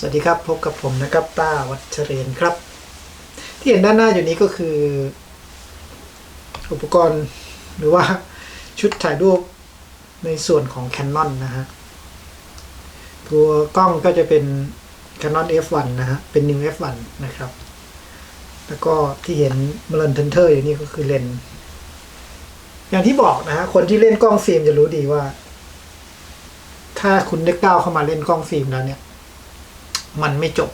สวัสดีครับ พบกับผมนะครับต้าวัชเรนครับ ที่เห็นด้านหน้าอยู่นี้ก็คือ อุปกรณ์หรือว่าชุดถ่ายรูปในส่วนของ Canon นะฮะ ตัวกล้องก็จะเป็น Canon F1 นะฮะ เป็น New F1 นะครับ แล้วก็ที่เห็นเมลันเทนเทอร์อยู่นี่ก็คือเลนส์อย่างที่บอกนะฮะ คนที่เล่นกล้องฟิล์มจะรู้ดีว่า ถ้าคุณได้ก้าวเข้ามาเล่นกล้องฟิล์มแล้วเนี่ย มันไม่จบ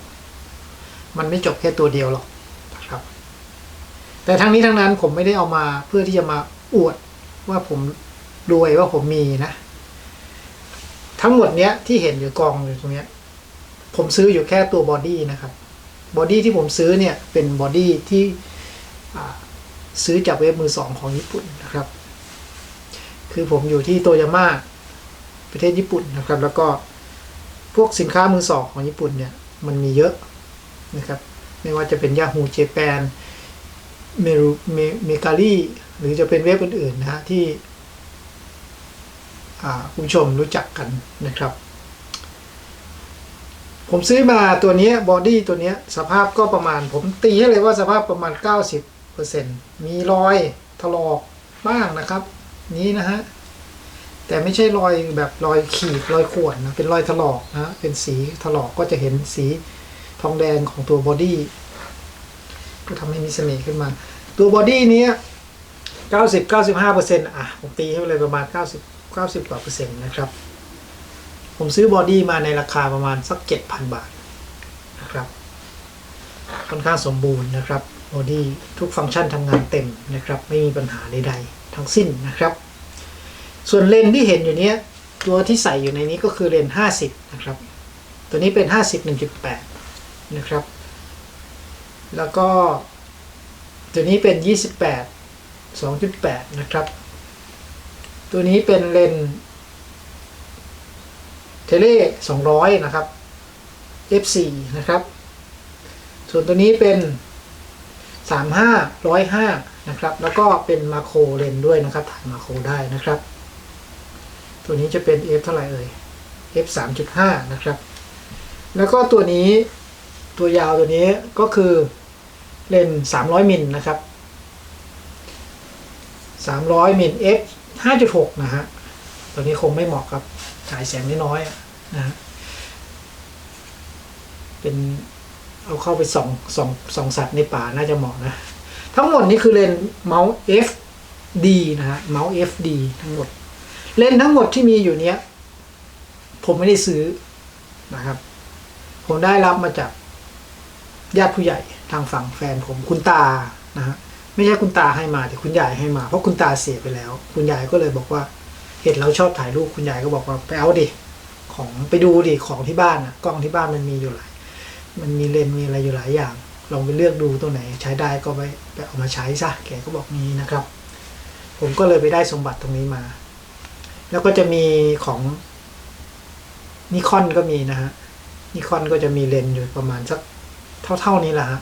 มันไม่จบแค่ตัวเดียวหรอกนะครับ แต่ทั้งนี้ทั้งนั้นผมไม่ได้เอามาเพื่อที่จะมาอวดว่าผมรวยว่าผมมีนะ ทั้งหมดเนี้ยที่เห็นอยู่กองอยู่ตรงเนี้ย ผมซื้ออยู่แค่ตัวบอดี้นะครับบอดี้ที่ผมซื้อเนี่ยเป็นบอดี้ที่ซื้อจากเว็บมือสองของญี่ปุ่นนะครับ คือผมอยู่ที่โตยาม่าประเทศญี่ปุ่นนะครับ แล้วก็ พวกสินค้ามือสองของญี่ปุ่นเนี่ยมันมีเยอะนะครับ ไม่ว่าจะเป็น Yahoo Japan เมรูเมกาลี่หรือจะเป็นเว็บอื่นๆนะฮะที่คุณผู้ชมรู้จักกันนะครับ ผมซื้อมาตัวนี้บอดี้ตัวนี้สภาพก็ประมาณ ผมตีให้เลยว่าสภาพประมาณ 90%มีรอยถลอกบ้างนะครับ นี้นะฮะ แต่ไม่ใช่รอยแบบรอยขีดรอยข่วนนะเป็นรอยถลอกนะเป็นสีถลอกก็จะเห็นสีทองแดงของตัวบอดี้ก็ทำให้มีเสน่ห์ขึ้นมา ตัวบอดี้นี้90 95เปอร์เซ็นต์อะ ผมตีให้เลยประมาณ 90 90กว่าเปอร์เซ็นต์นะครับ ผมซื้อบอดี้มาในราคาประมาณสัก 7,000 บาทนะครับ ค่อนข้างสมบูรณ์นะครับบอดี้ทุกฟังก์ชันทำงานเต็มนะครับ ไม่มีปัญหาใดๆ ทั้งสิ้นนะครับ ส่วนเลนที่เห็นอยู่เนี้ยตัวที่ใส่อยู่ในนี้ก็คือเลนส์50 นะครับ ตัวนี้เป็น 50 1.8 นะครับ แล้วก็ตัวนี้เป็น 28 2.8 นะครับ ตัวนี้เป็นเลนเทเล200 นะครับ f4 นะครับ ส่วนตัวนี้เป็น 35 105 นะครับ แล้วก็เป็นมาโครเลนด้วยนะครับ ถ่ายมาโครได้นะครับ ตัวนี้จะเป็น f เท่าไหร่เอ่ย f 3.5 นะครับ แล้วก็ตัวนี้ตัวยาวตัวนี้ก็คือเลนส์300 มิลนะครับ 300 มิล f 5.6 นะฮะ ตัวนี้คงไม่เหมาะกับฉายแสงน้อยๆนะฮะ เป็นเอาเข้าไปส่องส่องส่องสัตว์ในป่าน่าจะเหมาะนะ ทั้งหมดนี้คือเลนส์เมาส์ FD นะฮะ เมาส์ FD ทั้งหมด เลนทั้งหมดที่มีอยู่เนี้ย ผมไม่ได้ซื้อนะครับ ผมได้รับมาจากญาติผู้ใหญ่ทางฝั่งแฟนผมคุณตานะฮะไม่ใช่คุณตาให้มาแต่คุณยายให้มา เพราะคุณตาเสียไปแล้ว คุณยายก็เลยบอกว่า เห็นเราชอบถ่ายรูปคุณยายก็บอกว่าไปเอาดิของไปดูดิของที่บ้านอะกล้องที่บ้านมันมีอยู่หลายมันมีเลนมีอะไรอยู่หลายอย่าง ลองไปเลือกดูตัวไหน ใช้ได้ก็ไปไปเอามาใช้ซะแกก็บอกนี้นะครับ ผมก็เลยไปได้สมบัติตรงนี้มา แล้วก็จะมีของนิคอนก็มีนะฮะนิคอนก็จะมีเลนอยู่ประมาณสักเท่า ๆนี้แหละฮะ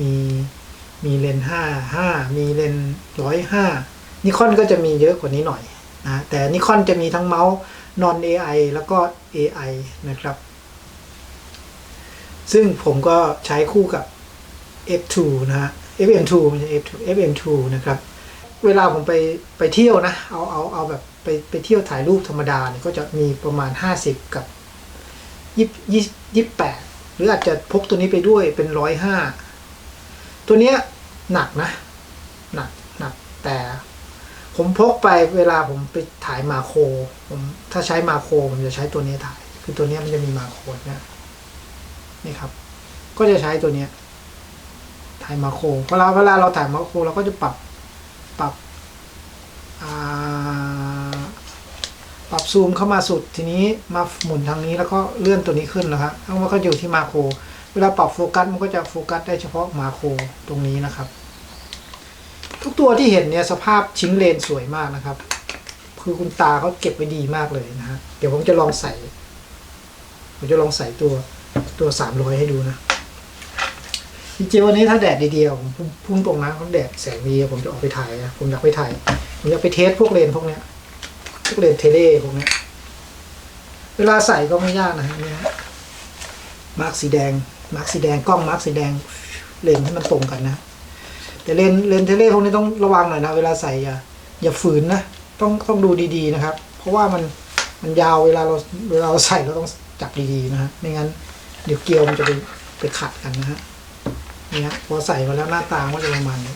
มีมีเลนห้าห้ามีเลนร้อยห้านิคอนก็จะมีเยอะกว่านี้หน่อยนะแต่นิคอนจะมีทั้งเมาส์ non AI แล้วก็ AI นะครับ ซึ่งผมก็ใช้คู่กับ F2 นะฮะ FM2 ไม่ใช่ F2 FM2 นะครับ เวลาผมไปไปเที่ยวนะ เอาเอาเอาแบบไปไปเที่ยวถ่ายรูปธรรมดาเนี่ยก็จะมีประมาณ 50 กับยี่ยี่ยี่แปดหรืออาจจะพกตัวนี้ไปด้วยเป็นร้อยห้าตัวเนี้ยหนักนะหนักหนักแต่ ผมพกไปเวลาผมไปถ่ายมาโครผมถ้าใช้มาโครผมจะใช้ตัวนี้ถ่าย คือตัวนี้มันจะมีมาโครเนี่ยนี่ครับ ก็จะใช้ตัวเนี้ยถ่ายมาโครเวลาเวลาเราถ่ายมาโครเราก็จะปรับ ปรับปรับซูมเข้ามาสุดทีนี้มาหมุนทางนี้แล้วก็เลื่อนตัวนี้ขึ้นแล้วครับแล้วมันก็อยู่ที่มาโคร เวลาปรับโฟกัสมันก็จะโฟกัสได้เฉพาะมาโครตรงนี้นะครับ ทุกตัวที่เห็นเนี่ยสภาพชิ้นเลนสวยมากนะครับ คือคุณตาเขาเก็บไว้ดีมากเลยนะฮะเดี๋ยวผมจะลองใส่ ผมจะลองใส่ตัวตัวสามร้อยให้ดูนะ จริงๆวันนี้ถ้าแดดดีๆผมพุ่งตรงนะเขาแดดแสงดีผมจะออกไปถ่ายนะผมอยากไปถ่ายผมอยากไปเทสพวกเลนพวกเนี้ยพวกเลนเทเลพวกเนี้ยเวลาใส่ก็ไม่ยากนะเนี่ยมาร์กสีแดง มาร์กสีแดงกล้องมาร์กสีแดงเลนให้มันตรงกันนะแต่เลนเลนเทเลพวกนี้ต้องระวังหน่อยนะเวลาใส่อย่าอย่าฝืนนะต้องต้องดูดีๆนะครับ เพราะว่ามันมันยาวเวลาเราเวลาเราใส่เราต้องจับดีๆนะฮะไม่งั้นเดี๋ยวเกลียวมันจะไปไปขัดกันนะฮะ นี่ฮะพอใส่มาแล้วหน้าตามันก็จะประมาณนี้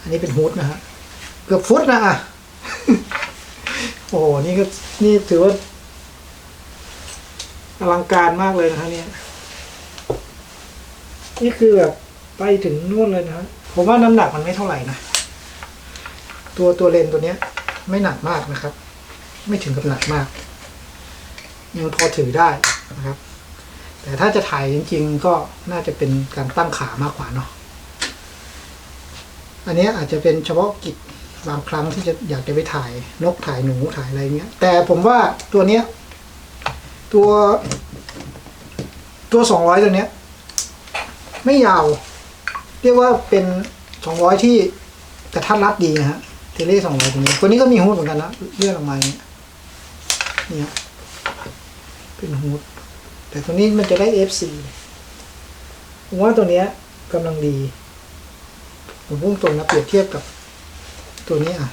อันนี้เป็นฮูดนะฮะเกือบฟุตนะอะโอ้โหนี่ก็นี่ถือว่าอลังการมากเลยนะฮะเนี่ยนี่คือแบบไปถึงนู่นเลยนะผมว่าน้ำหนักมันไม่เท่าไหร่นะตัวตัวเลนตัวเนี้ย ไม่หนักมากนะครับ ไม่ถึงกับหนักมาก ยังพอถือได้นะครับ แต่ถ้าจะถ่ายจริง ๆ ก็น่าจะเป็นการตั้งขามากกว่าเนาะอันเนี้ยอาจจะเป็นเฉพาะกิจบางครั้งที่จะอยากจะไปถ่ายนกถ่ายหนูถ่ายอะไรเงี้ย แต่ผมว่าตัวเนี้ย ตัว ตัวสองร้อยตัวเนี้ย ไม่ยาว เรียกว่าเป็นสองร้อยที่กระทัดรัดดีนะฮะเทเลสองร้อยตัวนี้ตัวนี้ก็มีฮูดเหมือนกันนะเลื่อนออกมาเงี้ยเนี่ยเป็นฮูด แต่ตัวนี้มันจะได้ F4 ผมว่าตัวเนี้ยกำลังดี ผมพุ่งตรงนะเปรียบเทียบกับตัวนี้อะ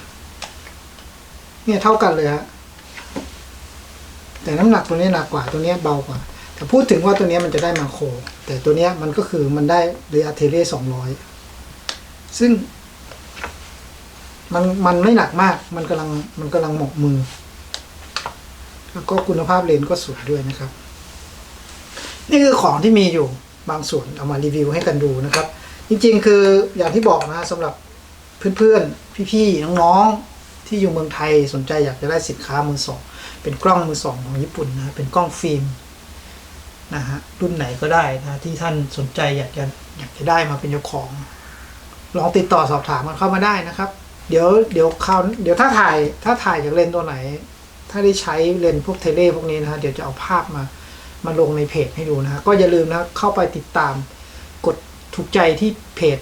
เนี่ยเท่ากันเลยฮะ แต่น้ำหนักตัวนี้หนักกว่าตัวนี้เบากว่า แต่พูดถึงว่าตัวนี้มันจะได้มาโค แต่ตัวนี้มันก็คือมันได้เรอัเทเลสองร้อยซึ่ง มันมันไม่หนักมาก มันกำลังมันกำลังเหมาะมือ แล้วก็คุณภาพเลนก็สวยด้วยนะครับ นี่คือของที่มีอยู่บางส่วนเอามารีวิวให้กันดูนะครับ จริงๆ คืออย่างที่บอกนะสำหรับเพื่อนๆ พี่ๆ น้องๆ ที่อยู่เมืองไทยสนใจอยากจะได้สินค้ามือสอง เป็นกล้องมือสองของญี่ปุ่นนะเป็นกล้องฟิล์มนะฮะรุ่นไหนก็ได้นะที่ท่านสนใจอยากจะอยากจะได้มาเป็นเจ้าของ ลองติดต่อสอบถามกันเข้ามาได้นะครับ เดี๋ยวเดี๋ยวคราวเดี๋ยวถ้าถ่ายถ้าถ่ายจากเลนตัวไหน ถ้าได้ใช้เลนพวกเทเลพวกนี้นะฮะเดี๋ยวจะเอาภาพมา มาลงในเพจให้ดูนะ ก็อย่าลืมนะเข้าไปติดตามกดถูกใจที่เพจ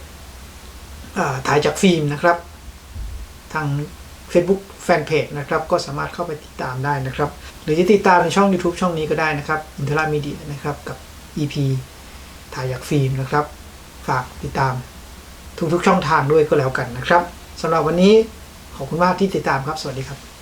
ถ่ายจากฟิล์มนะครับ ทาง Facebook แฟนเพจนะครับ ก็สามารถเข้าไปติดตามได้นะครับ หรือจะติดตามในช่อง YouTube ช่องนี้ก็ได้นะครับอินทรามีเดียนะครับ กับ EP ถ่ายจากฟิล์มนะครับ ฝากติดตามทุกๆช่องทางด้วยก็แล้วกันนะครับสำหรับวันนี้ขอบคุณมากที่ติดตามครับ สวัสดีครับ